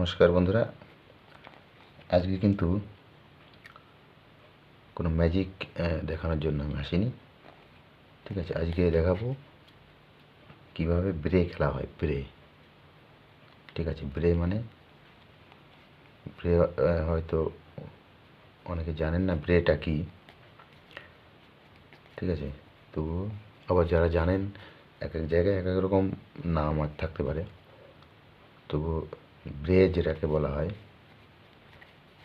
নমস্কার বন্ধুরা। আজকে কিন্তু কোনো ম্যাজিক দেখানোর জন্য আমি আসিনি। ঠিক আছে, আজকে দেখাবো কীভাবে ব্রে খেলা হয়, ব্রে। ঠিক আছে, ব্রে মানে? ব্রে হয়তো অনেকে জানেন না ব্রেটা কি। ঠিক আছে, তো আবার যারা জানেন, এক এক জায়গায় এক এক রকম নাম থাকতে পারে। তবু ব্রে যেটাকে বলা হয়,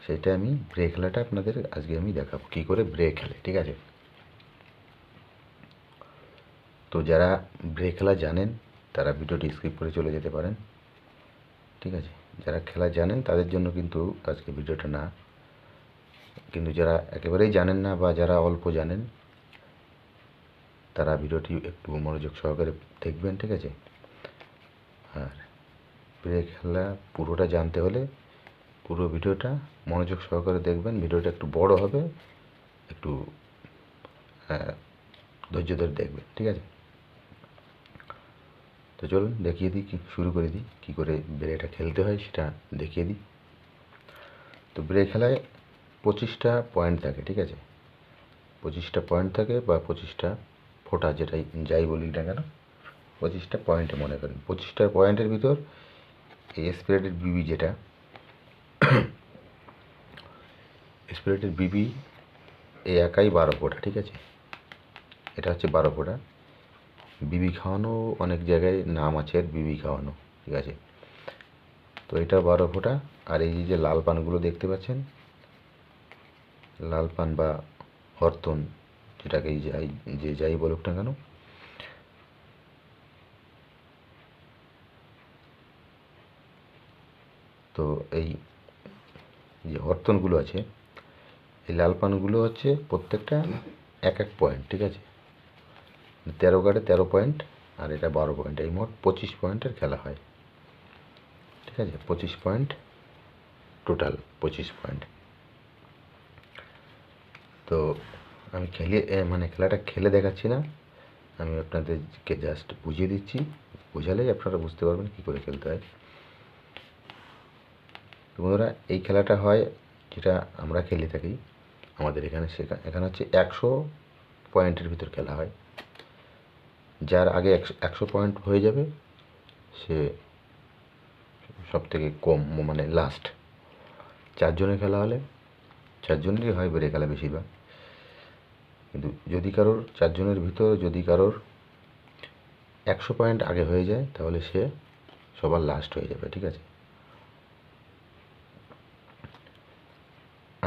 সেটা আমি ব্রে খেলাটা আপনাদের আজকে আমি দেখাবো। কী করে ব্রে খেলে, ঠিক আছে? তো যারা ব্রে খেলা জানেন, তারা ভিডিওটি স্কিপ করে চলে যেতে পারেন, ঠিক আছে? যারা খেলা জানেন, তাদের জন্য কিন্তু আজকে ভিডিওটা না। কিন্তু যারা একেবারেই জানেন না বা যারা অল্প জানেন, তারা ভিডিওটি একটু মনোযোগ সহকারে দেখবেন, ঠিক আছে? আর ব্রে খেলা পুরোটা জানতে হলে পুরো ভিডিওটা মনোযোগ সহকারে দেখবেন। ভিডিওটা একটু বড় হবে, একটু ধৈর্য ধরে দেখবেন, ঠিক আছে? তো চলুন দেখিয়ে দিই শুরু করে দিই, কী করে ব্রেটা খেলতে হয় সেটা দেখিয়ে দিই। তো ব্রে খেলায় পঁচিশটা পয়েন্ট থাকে, ঠিক আছে? পঁচিশটা পয়েন্ট থাকে বা পঁচিশটা ফোটা যেটাই যাই বলি না কেন, পঁচিশটা পয়েন্টে মনে করেন। পঁচিশটা পয়েন্টের ভিতর এই স্পিরিটেড বিবি যেটা স্পিরিটেড বিবি এই একাই বারো ফোঁটা, ঠিক আছে? এটা হচ্ছে বারো ফোঁটা। বিবি খাওয়ানো অনেক জায়গায় নাম আছে এর বিবি খাওয়ানো, ঠিক আছে? তো এটা বারো ফোঁটা, আর এই যে লাল পানগুলো দেখতে পাচ্ছেন? লাল পান বা হরতন, যেটাকে যাই যে যাই বলুক না কেন তো এই যে হরতনগুলো আছে, এই লাল পানগুলো হচ্ছে প্রত্যেকটা এক এক পয়েন্ট ঠিক আছে? তেরো কার্ডে তেরো পয়েন্ট আর এটা বারো পয়েন্ট এই মোট পঁচিশ পয়েন্টের খেলা হয়। ঠিক আছে? পঁচিশ পয়েন্ট টোটাল পঁচিশ পয়েন্ট তো আমি খেলে মানে খেলাটা খেলে দেখাচ্ছি না। আমি আপনাদেরকে জাস্ট বুঝিয়ে দিচ্ছি। বোঝালেই আপনারা বুঝতে পারবেন কী করে খেলতে হয়। তো বন্ধুরা, এই খেলাটা হয় যেটা আমরা খেলে থাকি আমাদের এখানে শেখা এখানে হচ্ছে একশো পয়েন্টের ভিতর খেলা হয়। যার আগে একশো পয়েন্ট হয়ে যাবে, সে সব থেকে কম মানে লাস্ট চারজনের খেলা হলে, চারজনেরই হয় বেড়ে খেলা বেশিরভাগ। কিন্তু যদি কারোর, চারজনের ভিতর যদি কারোর একশো পয়েন্ট আগে হয়ে যায়, তাহলে সে সবার লাস্ট হয়ে যাবে, ঠিক আছে?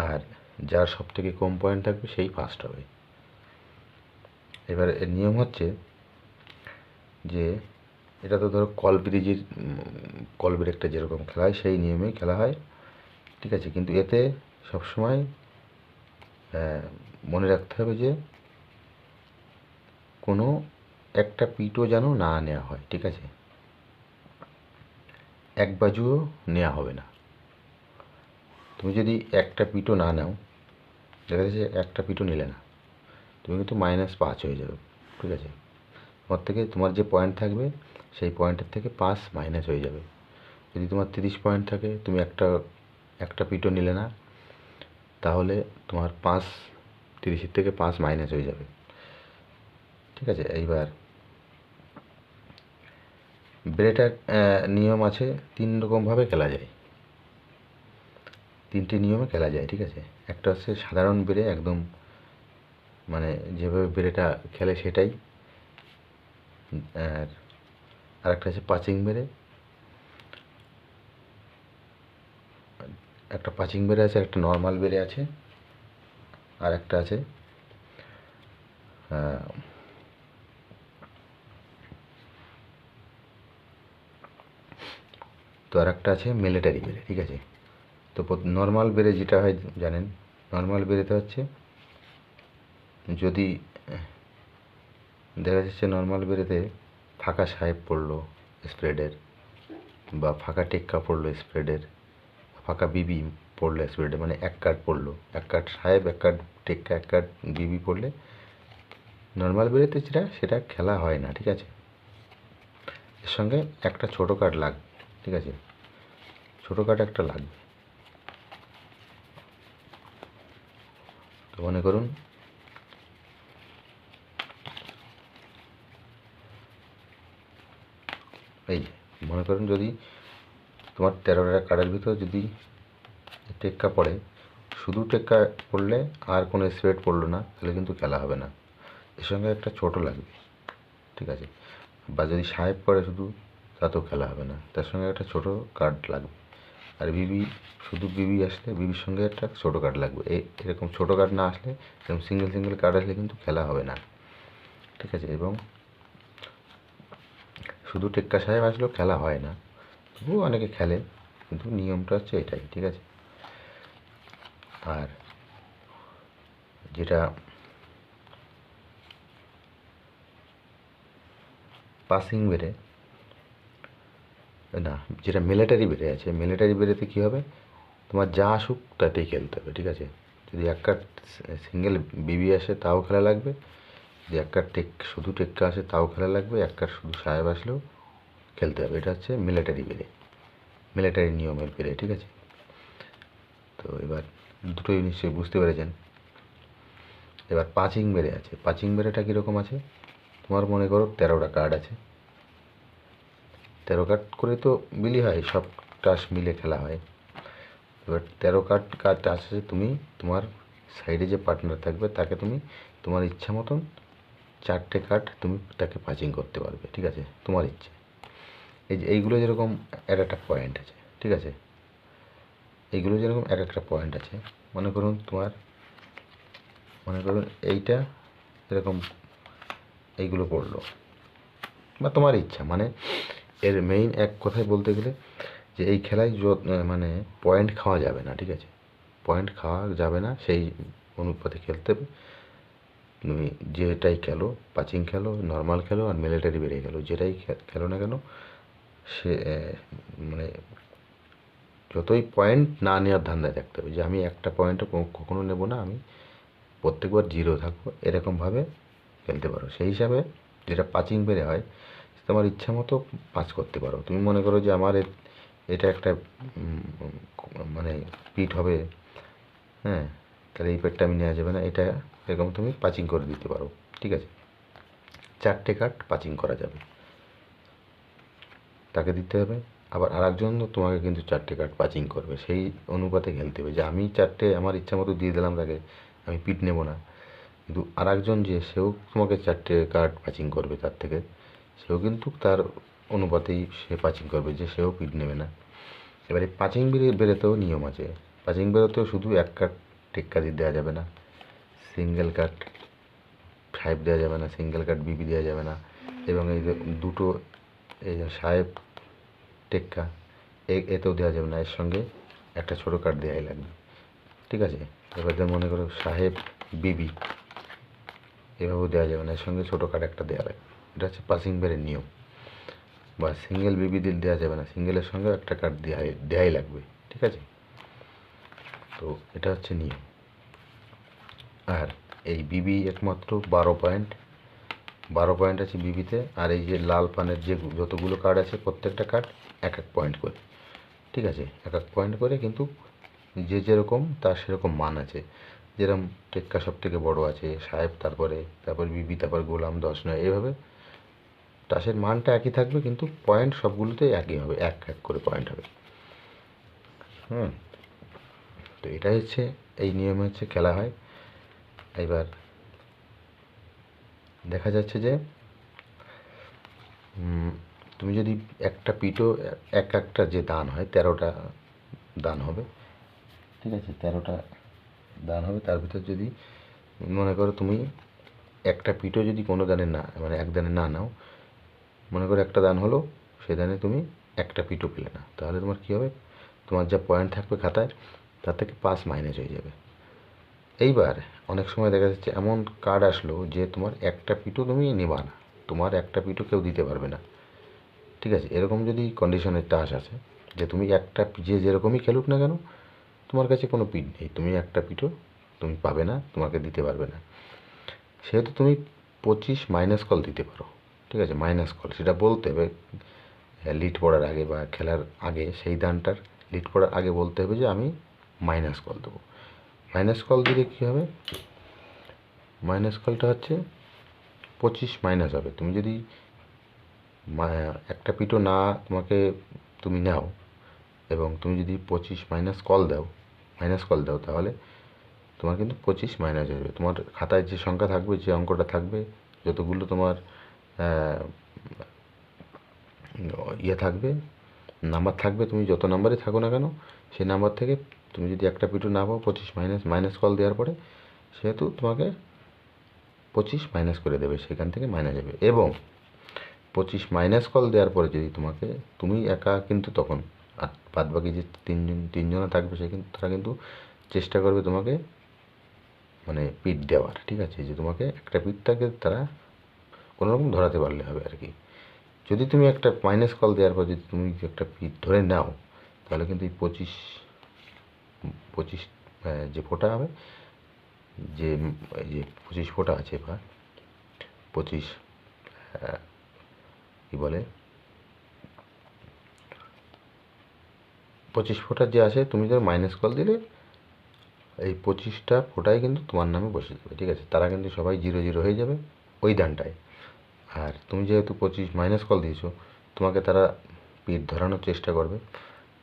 আর যার সব থেকে কম পয়েন্ট থাকবে সেই ফার্স্ট হবে। এবার এর নিয়ম হচ্ছে যে, এটা তো ধরো কল ব্রিজের কল ব্রেকটা যেরকম খেলা হয়, সেই নিয়মেই খেলা হয়, ঠিক আছে? কিন্তু এতে সবসময় মনে রাখতে হবে যে, কোনো একটা পিঠও যেন না নেওয়া হয়, ঠিক আছে? এক বাজুও নেওয়া হবে না। তুমি যদি একটা পিঠও না নাও, দেখা যাচ্ছে একটা পিঠও নিলে না, তুমি কিন্তু মাইনাস পাঁচ হয়ে যাবে, ঠিক আছে? তোমার থেকে, তোমার যে পয়েন্ট থাকবে, সেই পয়েন্টের থেকে পাঁচ মাইনাস হয়ে যাবে। যদি তোমার তিরিশ পয়েন্ট থাকে, তুমি একটা একটা পিঠও নিলে না, তাহলে তোমার পাঁচ, তিরিশের থেকে পাঁচ মাইনাস হয়ে যাবে। ঠিক আছে? এইবার ব্রেটার নিয়ম আছে, তিন রকমভাবে খেলা যায়। তিনটে নিয়মে খেলা যায়, ঠিক আছে? একটা হচ্ছে সাধারণ বেড়ে একদম মানে যেভাবে বেড়েটা খেলে সেটাই। আর আরেকটা আছে পাচিং বেড়ে। একটা পাচিং বেড়ে আছে একটা নর্মাল বেড়ে আছে আর একটা আছে তো আর একটা আছে মিলিটারি বেড়ে, ঠিক আছে? তো নর্মাল বেড়ে যেটা হয়, জানেন? নর্মাল বেড়েতে হচ্ছে, যদি, দেখা যাচ্ছে নর্মাল বেড়েতে ফাঁকা সাহেব পড়ল স্প্রেডের বা ফাঁকা টেক্কা পড়ল স্প্রেডের ফাঁকা বিবি পড়ল স্প্রেডের মানে এক কার্ড পড়ল, এক কার্ড সাহেব, এক কার্ড টেক্কা, এক কার্ড বিবি পড়লে নর্মাল বেড়েতে যেটা, সেটা খেলা হয় না, ঠিক আছে? এর সঙ্গে একটা ছোটো কার্ড লাগবে ঠিক আছে? ছোটো কাঠ একটা লাগবে তো মনে করুন। এই মনে করুন যদি তোমার তেরোটা কার্ডের ভিতর যদি টেক্কা পড়ে, শুধু টেক্কা পড়লে আর কোনো স্প্রেড পড়ল না, তাহলে কিন্তু খেলা হবে না। এর সঙ্গে একটা ছোট লাগবে, ঠিক আছে? বা যদি সাহেব পড়ে শুধু, তাতেও খেলা হবে না। তার সঙ্গে একটা ছোটো কার্ড লাগবে। আর বিবি শুধু বিবি আসলে বিবির সঙ্গে একটা ছোটো কার্ড লাগবে। এরকম ছোটো কার্ড না আসলে, এরকম সিঙ্গেল সিঙ্গেল কার্ড আসলে কিন্তু খেলা হবে না। ঠিক আছে? এবং শুধু টেক্কা সাহেব আসলেও খেলা হয় না। তবুও অনেকে খেলে, কিন্তু নিয়মটা হচ্ছে এটাই, ঠিক আছে? আর যেটা পাসিং বেড়ে না, যেটা মিলিটারি বেড়ে আছে মিলিটারি বেড়েতে কী হবে? তোমার যা আসুক তাতেই খেলতে হবে, ঠিক আছে? যদি এক কার্ড সিঙ্গেল বিবি আসে তাও খেলা লাগবে, যদি এক কার্ড টেক, শুধু টেক্কা আসে তাও খেলা লাগবে, এক কার্ড শুধু সাহেব আসলেও খেলতে হবে, এটা হচ্ছে মিলিটারি বেড়ে মিলিটারি নিয়মের বেড়ে, ঠিক আছে? তো এবার দুটোই নিশ্চয়ই বুঝতে পেরেছেন। এবার পাচিং বেড়ে আছে, পাচিং বেড়েটা কীরকম আছে? তোমার মনে করো তেরোটা কার্ড আছে। তেরো কার্ড করে তো বিলি হয়, সব টাস মিলে খেলা হয়। এবার তেরো কার্ড কার্ড আছে তুমি তোমার সাইডে যে পার্টনার থাকবে, তাকে তুমি তোমার ইচ্ছা মতন চারটে কার্ড তুমি তাকে পাচিং করতে পারবে, ঠিক আছে? তোমার ইচ্ছে। এই যে এইগুলো যেরকম এক একটা পয়েন্ট আছে, ঠিক আছে? এইগুলো যেরকম এক একটা পয়েন্ট আছে, মনে করুন তোমার, মনে করুন এইটা এরকম এইগুলো পড়ল, বা তোমার ইচ্ছা মানে এর মেইন এক কথায় বলতে গেলে যে এই খেলায় মানে পয়েন্ট খাওয়া যাবে না, ঠিক আছে? পয়েন্ট খাওয়া যাবে না, সেই অনুপাতে খেলতে হবে। তুমি যেটাই খেলো পাচিং খেলো নর্মাল খেলো আর মিলিটারি বেরিয়ে গেলো, যেটাই খেলো না কেন, সে মানে যতই পয়েন্ট না নেওয়ার ধান্দায় থাকতে হবে। যে আমি একটা পয়েন্টও কখনো নেব না, আমি প্রত্যেকবার জিরো থাকব, এরকমভাবে খেলতে পারো। সেই হিসাবে যেটা পাচিং বেড়ে হয় তোমার ইচ্ছা মতো পাঁচ করতে পারো। তুমি মনে করো যে আমার এটা একটা মানে পিঠ হবে হ্যাঁ? তাহলে এই পেটটা আমি নেওয়া যাবে না। এটা এরকম তুমি পাচিং করে দিতে পারো, ঠিক আছে? চারটে কাঠ পাচিং করা যাবে। তাকে দিতে হবে। আবার আরেকজন তোমাকে কিন্তু চারটে কার্ড পাচিং করবে। সেই অনুপাতে খেলতে হবে যে আমি চারটে আমার ইচ্ছা মতো দিয়ে দিলাম তাকে, আমি পিট নেব না। কিন্তু আরেকজন যে সেও তোমাকে চারটে কার্ড পাচিং করবে তার থেকে। সেও কিন্তু তার অনুপাতেই সে পাচিং করবে যে সেও পিট নেবে না। এবারে পাচিং বেরে বেরোতেও নিয়ম আছে। পাচিং বেরোতেও শুধু এক কার্ড টেক্কা দিয়ে দেওয়া যাবে না। সিঙ্গেল কার্ড ফাইভ দেওয়া যাবে না, সিঙ্গেল কার্ড বিবি দেওয়া যাবে না। এবং এই দুটো, এই সাহেব টেক্কা এতেও দেওয়া যাবে না। এর সঙ্গে একটা ছোটো কার্ড দেওয়াই লাগবে। ঠিক আছে? এবার মনে করো সাহেব বিবি এভাবেও দেওয়া যাবে না। এর সঙ্গে ছোটো কার্ড একটা দেওয়া লাগবে। এটা হচ্ছে পাসিং বেরের নিয়ম। বা সিঙ্গেল বিবি দিল দেওয়া যাবে না। সিঙ্গেলের সঙ্গে একটা কার্ড দেওয়াই দেওয়াই লাগবে। ঠিক আছে? তো এটা হচ্ছে নিয়ম। আর এই বিবি একমাত্র বারো পয়েন্ট বারো পয়েন্ট আছে বিবিতে আর এই যে লাল পানের যে যতগুলো কার্ড আছে, প্রত্যেকটা কার্ড এক এক পয়েন্ট করে। ঠিক আছে? এক এক পয়েন্ট করে কিন্তু যে যেরকম, তার সেরকম মান আছে। যেরকম টেক্কা সব থেকে বড়ো আছে, সাহেব তারপরে, তারপর বিবি তারপর গোলাম দশ নয়, এভাবে তাসের মানটা একই থাকবে, কিন্তু পয়েন্ট সবগুলোতে একই হবে, এক এক করে পয়েন্ট হবে। হুম। তো এটাই হচ্ছে, এই নিয়মে হচ্ছে খেলা হয়। এবার দেখা যাচ্ছে যে তুমি যদি একটা পিঠও এক একটা যে দান হয়, তেরোটা দান হবে, ঠিক আছে, তেরোটা দান হবে, তার ভিতর যদি, মনে করো তুমি একটা পিঠও যদি কোনো দানে না মানে এক দানে না নাও মনে করো একটা দান হলো, সে দানে তুমি একটা পিঠও পেলে না। তাহলে তোমার কী হবে? তোমার যা পয়েন্ট থাকবে খাতায়, তার থেকে পাস মাইনাস হয়ে যাবে। এইবার অনেক সময় দেখা যাচ্ছে এমন কার্ড আসলো যে তোমার একটা পিঠও তুমি নেবা না। তোমার একটা পিঠও কেউ দিতে পারবে না। ঠিক আছে? এরকম যদি কন্ডিশনের টাস আছে যে তুমি একটা যে যেরকমই খেলুক না কেন, তোমার কাছে কোনো পিঠ নেই। তুমি একটা পিঠও তুমি পাবে না, তোমাকে দিতে পারবে না। সেহেতু তুমি পঁচিশ মাইনাস কল দিতে পারো। ঠিক আছে মাইনাস কল সেটা বলতে হবে লিড পড়ার আগে বা খেলার আগে, সেই দানটার লিড করার আগে বলতে হবে যে আমি মাইনাস কল দেবো। মাইনাস কল দিলে কী হবে? মাইনাস কলটা হচ্ছে পঁচিশ মাইনাস হবে। তুমি যদি একটা পিটো না তোমাকে তুমি নাও এবং তুমি যদি পঁচিশ মাইনাস কল দাও মাইনাস কল দাও, তাহলে তোমার কিন্তু পঁচিশ মাইনাস হয়ে যাবে। তোমার খাতায় যে সংখ্যা থাকবে, যে অঙ্কটা থাকবে, যতগুলো তোমার ইয়ে থাকবে নাম্বার থাকবে, তুমি যত নাম্বারে থাকো না কেন, সেই নাম্বার থেকে তুমি যদি একটা পিটু না পাও, পঁচিশ মাইনাস মাইনাস কল দেওয়ার পরে সেহেতু তোমাকে পঁচিশ মাইনাস করে দেবে, সেখান থেকে মাইনাস যাবে এবং পঁচিশ মাইনাস কল দেওয়ার পরে যদি তোমাকে, তুমি একা কিন্তু তখন, আর বাদ বাকি যে তিনজন, তিনজনে থাকবে, সে কিন্তু, তারা কিন্তু চেষ্টা করবে তোমাকে মানে পিট দেওয়ার, ঠিক আছে? যে তোমাকে একটা পিঠটাকে তারা কোনো রকম ধরাতে পারলে হবে আর কি। যদি তুমি একটা মাইনাস কল দেওয়ার পর যদি তুমি একটা পিট ধরে নাও, তাহলে কিন্তু এই পঁচিশ পঁচিশ যে ফোটা হবে, যে, এই যে পঁচিশ ফোটা আছে বা পঁচিশ কী বলে, পঁচিশ ফোটার যে আছে, তুমি ধর মাইনাস কল দিলে, এই পঁচিশটা ফোটাই কিন্তু তোমার নামে বসে যাবে ঠিক আছে? তারা কিন্তু সবাই জিরো জিরো হয়ে যাবে ওই দানটায়। আর তুমি যেহেতু পঁচিশ মাইনাস কল দিয়েছ, তোমাকে তারা পিঠ ধরানোর চেষ্টা করবে।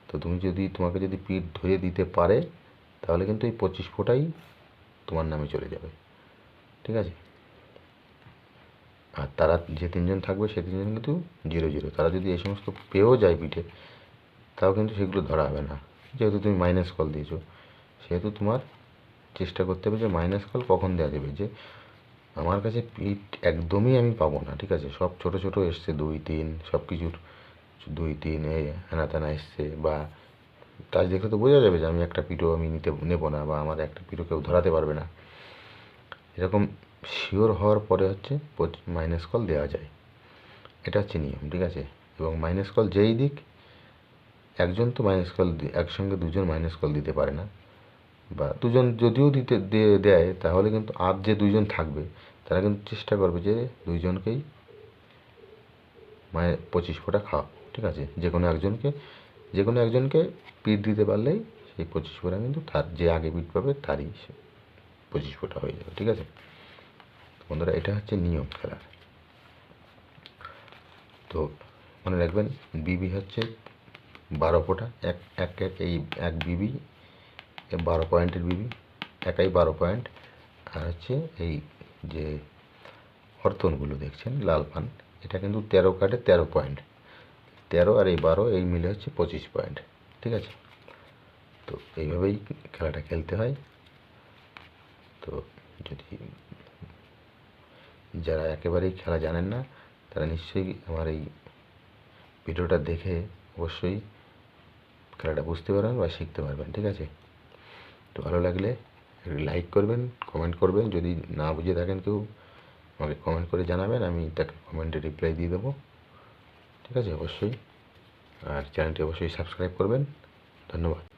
তো তুমি যদি, তোমাকে যদি পিঠ ধরিয়ে দিতে পারে, তাহলে কিন্তু এই পঁচিশ ফোটাই তোমার নামে চলে যাবে। ঠিক আছে? আর তারা যে তিনজন থাকবে, সে তিনজন কিন্তু জিরো জিরো তারা যদি এই সমস্ত পেয়েও যায় পিঠে, তাও কিন্তু সেগুলো ধরা হবে না। যেহেতু তুমি মাইনাস কল দিয়েছ, সেহেতু তোমার চেষ্টা করতে হবে যে মাইনাস কল কখন দেওয়া যাবে। যে আমার কাছে পিঠ একদমই আমি পাবো না, ঠিক আছে? সব ছোট ছোট এসছে, দুই, তিন, সব কিছুর দুই, তিন, এ, হেনা তেনা এসছে বা কাজ দেখলে তো বোঝা যাবে যে আমি একটা পিঠও আমি নিতে, নেব না বা আমার একটা পিঠও কেউ ধরাতে পারবে না। এরকম শিওর হওয়ার পরে হচ্ছে মাইনাস কল দেওয়া যায়। এটা হচ্ছে নিয়ম, ঠিক আছে? এবং মাইনাস কল যেই দিক, একজন তো মাইনাস কল একসঙ্গে দুজন মাইনাস কল দিতে পারে না। বা দুজন যদিও দিতে দেয়, তাহলে কিন্তু আর যে দুইজন থাকবে, তারা কিন্তু চেষ্টা করবে যে দুইজনকেই মানে পঁচিশ ফোঁটা খাওয়া, ঠিক আছে? যে কোনো একজনকে, যে কোনো একজনকে পিঠ দিতে পারলেই সেই পঁচিশ ফোঁটা কিন্তু তার, যে আগে পিঠ পাবে তারই সে পঁচিশ ফোঁটা হয়ে যাবে, ঠিক আছে? বন্ধুরা, এটা হচ্ছে নিয়ম খেলার। তো মনে রাখবেন, বিবি হচ্ছে বারো ফোঁটা, এক এক এক, এই এক বিবি বারো পয়েন্টের বিবি, একাই বারো পয়েন্ট। আর হচ্ছে এই যে হরতনগুলো দেখছেন, লাল পান, এটা কিন্তু তেরো কাটে তেরো পয়েন্ট। তেরো আর এই বারো, এই মিলে হচ্ছে পঁচিশ পয়েন্ট, ঠিক আছে? তো এইভাবেই খেলাটা খেলতে হয়। তো যদি যারা একেবারেই খেলা জানেন না, তারা নিশ্চয়ই আমার এই ভিডিওটা দেখে অবশ্যই খেলাটা বুঝতে পারবেন বা শিখতে পারবেন, ঠিক আছে? তো ভালো লাগলে লাইক করবেন কমেন্ট করবেন। যদি না বুঝে থাকেন কেউ, আমাকে কমেন্ট করে জানাবেন, আমি তাকে কমেন্টে রিপ্লাই দিয়ে দেবো। ঠিক আছে, অবশ্যই। আর চ্যানেলটি অবশ্যই সাবস্ক্রাইব করবেন। ধন্যবাদ।